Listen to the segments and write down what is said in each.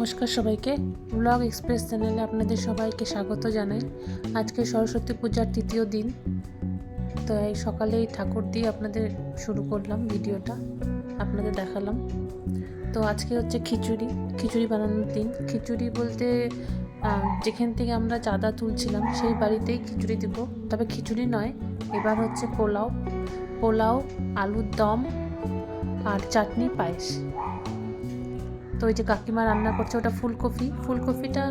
নমস্কার সবাইকে। Blog express চ্যানেলে আপনাদের সবাইকে স্বাগত জানাই। আজকে সরস্বতী পূজার তৃতীয় দিন। তো এই সকালেই ঠাকুর দিয়ে আপনাদের শুরু করলাম ভিডিওটা, আপনাদের দেখালাম। তো আজকে হচ্ছে খিচুড়ি খিচুড়ি বানানোর দিন। খিচুড়ি বলতে যেখান থেকে আমরা চাঁদা তুলছিলাম, সেই বাড়িতেই খিচুড়ি দিব। তবে খিচুড়ি নয়, এবার হচ্ছে পোলাও। পোলাও, আলুর দম আর চাটনি পায়েস। তো ওই যে কাকিমা রান্না করছে, ওটা ফুলকপি। ফুলকপিটা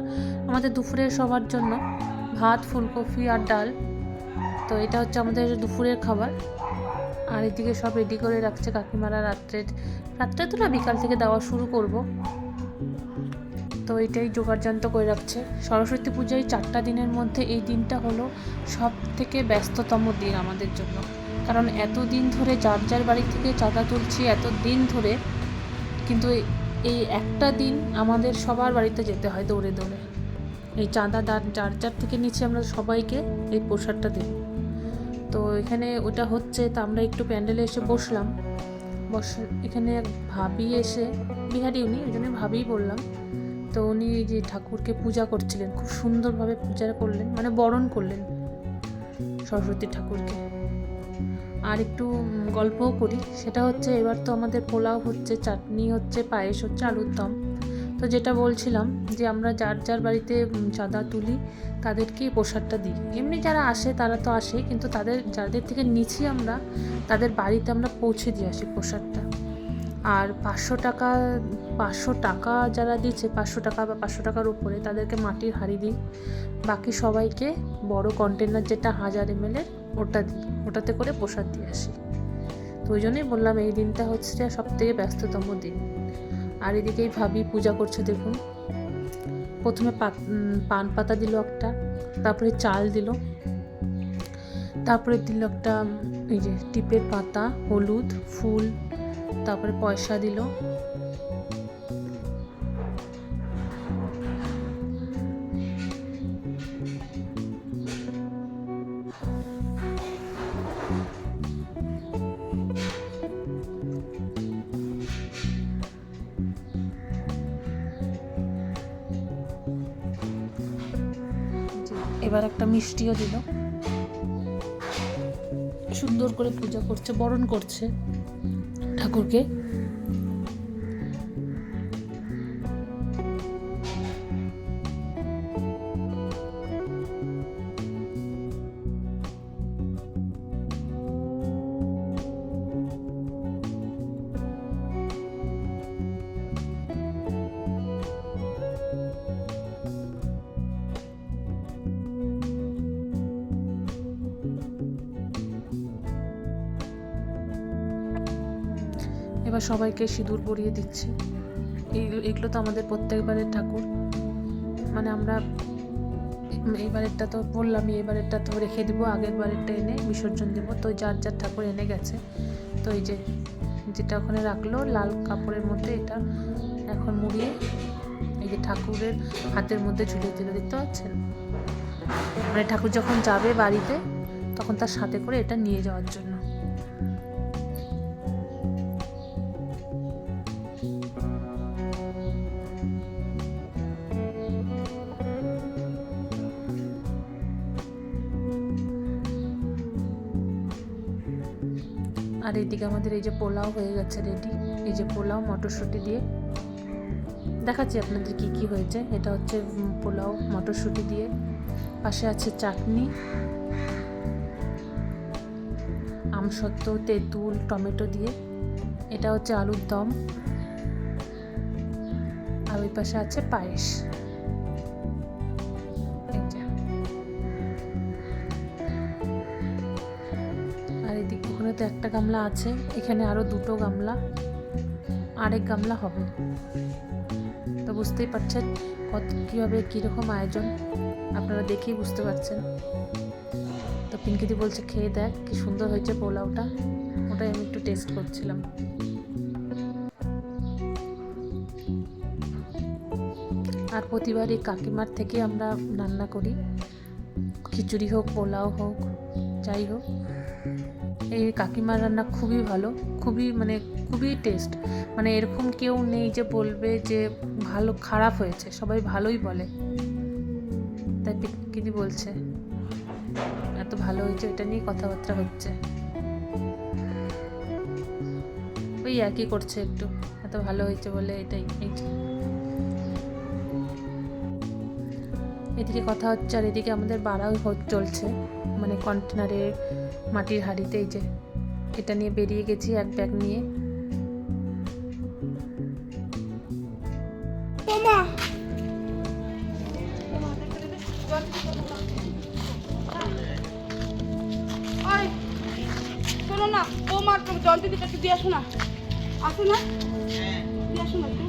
আমাদের দুপুরের সবার জন্য। ভাত, ফুলকপি আর ডাল। তো এটা হচ্ছে আমাদের দুপুরের খাবার। আর এদিকে সব রেডি করে রাখছে কাকিমারা রাত্রে রাত্রে তো না, বিকাল থেকে দেওয়া শুরু করব। তো এটাই জোগাড়যন্ত্র করে রাখছে। সরস্বতী পূজায় চারটা দিনের মধ্যে এই দিনটা হলো সব থেকে ব্যস্ততম দিন আমাদের জন্য। কারণ এত দিন ধরে যার যার বাড়ি থেকে চাঁদা তুলছি এত দিন ধরে কিন্তু এই- একটা দিন আমাদের সবার বাড়িতে যেতে হয় দৌড়ে দৌড়ে। এই চাঁদা দার যার যার থেকে নিচে আমরা সবাইকে এই প্রসাদটা দেব তো এখানে ওটা হচ্ছে, তা আমরা একটু প্যান্ডেলে এসে বসলাম। বস, এখানে ভাবি এসে, বিহারি উনি, ওই জন্য ভাবিই বললাম। তো উনি যে ঠাকুরকে পূজা করছিলেন, খুব সুন্দরভাবে পূজা করলেন মানে বরণ করলেন সরস্বতী ঠাকুরকে। আর একটু গল্পও করি। সেটা হচ্ছে, এবার তো আমাদের পোলাও হচ্ছে, চাটনি হচ্ছে, পায়েস হচ্ছে, আলুর দম। তো যেটা বলছিলাম যে, আমরা যার যার বাড়িতে চাঁদা তুলি, তাদেরকে প্রসাদটা দিই। এমনি যারা আসে, তারা তো আসে, কিন্তু তাদের, যাদের থেকে নিচ্ছি আমরা, তাদের বাড়িতে আমরা পৌঁছে দিয়ে আসি প্রসাদটা। আর পাঁচশো টাকা পাঁচশো টাকা যারা দিচ্ছে, পাঁচশো টাকা বা পাঁচশো টাকার উপরে, তাদেরকে মাটির হাঁড়ি দিই। বাকি সবাইকে বড় কন্টেনার যেটা হাজার এমএলের ওটা দিই। ওটাতে করে প্রসাদ দিয়ে আসি। তো ওই জন্যই বললাম এই দিনটা হচ্ছে সব থেকে ব্যস্ততম দিন। আর এদিকেই ভাবি পূজা করছে দেখুন। প্রথমে পান পাতা দিল একটা, তারপরে চাল দিল। তারপরে দিল একটা এই যে টিপের পাতা, হলুদ, ফুল, তারপরে পয়সা দিল। এবার একটা মিষ্টিও দিল। সুন্দর করে পূজা করছে বরণ করছে ঠাকুরকে। এবার সবাইকে সিঁদুর পরিয়ে দিচ্ছি। এগুলো তো আমাদের প্রত্যেকবারের ঠাকুর। মানে আমরা এইবারেরটা তো বললামই, এবারেরটা তো রেখে দিব, আগের বারেরটা এনে বিসর্জন দেবো। তো যার যার ঠাকুর এনে গেছে, তো এই যে যেটা ওখানে রাখল, লাল কাপড়ের মধ্যে এটা এখন মুড়িয়ে এই যে ঠাকুরের হাতের মধ্যে ঝুলিয়ে দিলে, দেখতে পাচ্ছেন? মানে ঠাকুর যখন যাবে বাড়িতে, তখন তার সাথে করে এটা নিয়ে যাওয়ার জন্য। আর এইদিকে আমাদের এই যে পোলাও হয়ে গেছে রেডি এই যে পোলাও, মটরশুঁটি দিয়ে। দেখাচ্ছি আপনাদের কি কি হয়েছে। এটা হচ্ছে পোলাও, মটরশুঁটি দিয়ে। পাশে আছে চাটনি। আমসত্ত্ব তেঁতুল, টমেটো দিয়ে। এটা হচ্ছে আলুর দম। আর ওই পাশে আছে পায়েস। এদিকে তো একটা গামলা আছে, এখানে আরও দুটো গামলা, আরেক গামলা হবে। তো বুঝতেই পারছেন কত কীভাবে কীরকম আয়োজন, আপনারা দেখেই বুঝতে পারছেন। তো পিঙ্কিদি বলছে, খেয়ে দেখ, কি সুন্দর হয়েছে পোলাওটা। ওটাই আমি একটু টেস্ট করছিলাম। আর প্রতিবার এই কাকিমার থেকে আমরা রান্না করি। খিচুড়ি হোক, পোলাও হোক, যাই হোক। এই কাকিমার রান্না খুবই ভালো, খুবই মানে খুবই টেস্ট মানে এরকম কেউ নেই যে বলবে যে ভালো, খারাপ হয়েছে, সবাই ভালোই বলে। তাই পিকিদি বলছে, এত ভালো হয়েছে এটা নিয়ে কথাবার্তা হচ্ছে। ওই একই করছে একটু, এত ভালো হয়েছে বলে এটাই এই এদিকে কথা হচ্ছে আর এদিকে আমাদের বাড়াও চলছে মানে কন্টেনারে মাটির হাঁড়িতে এই যে এটা নিয়ে বেরিয়ে গেছি এক ব্যাগ নিয়ে। না তোমার জল দিদি একটু দিয়ে আসো না। আসো না? দিয়ে আসো না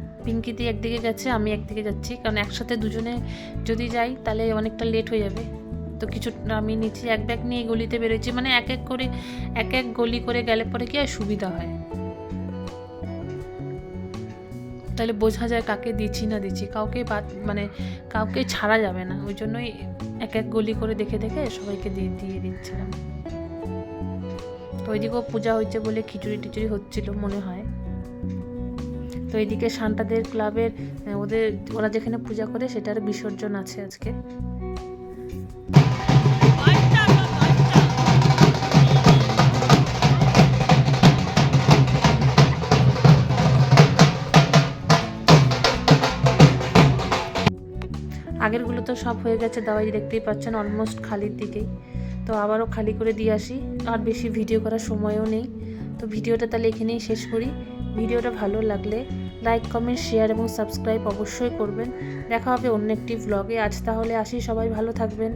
পিঙ্কি দিয়ে একদিকে গেছে, আমি একদিকে যাচ্ছি। কারণ একসাথে দুজনে যদি যাই, তাহলে অনেকটা লেট হয়ে যাবে। তো কিছু, আমি নিচে এক ব্যাগ নিয়ে গলিতে বেরোচ্ছি। মানে এক এক করে, এক এক গলি করে গেলে পরে কি আর সুবিধা হয়? তাহলে বোঝা যায় কাকে দিচ্ছি না দিচ্ছি। কাউকে বাদ মানে কাউকে ছাড়া যাবে না। ওই জন্যই এক এক গলি করে দেখে দেখে সবাইকে দিয়ে দিয়ে দিচ্ছিলাম। তো ওইদিকেও পূজা হয়েছে বলে খিচুড়ি টিচুড়ি হচ্ছিল মনে হয়। তো এদিকে সান্টাদের ক্লাবের ওদের, ওরা যেখানে পূজা করে সেটার বিসর্জন আছে আজকে। আগেরগুলো তো সব হয়ে গেছে, দাওয়াই দেখতেই পাচ্ছেন অলমোস্ট খালির দিকেই। তো আবারও খালি করে দিয়ে আসি, আর বেশি ভিডিও করার সময়ও নেই। তো ভিডিওটা তাহলে এখানেই শেষ করি। ভিডিওটা ভালো লাগলে লাইক কমেন্ট শেয়ার এবং সাবস্ক্রাইব অবশ্যই করবেন। দেখা হবে অন্য একটি ভ্লগে আজ তাহলে আসি সবাই, ভালো থাকবেন।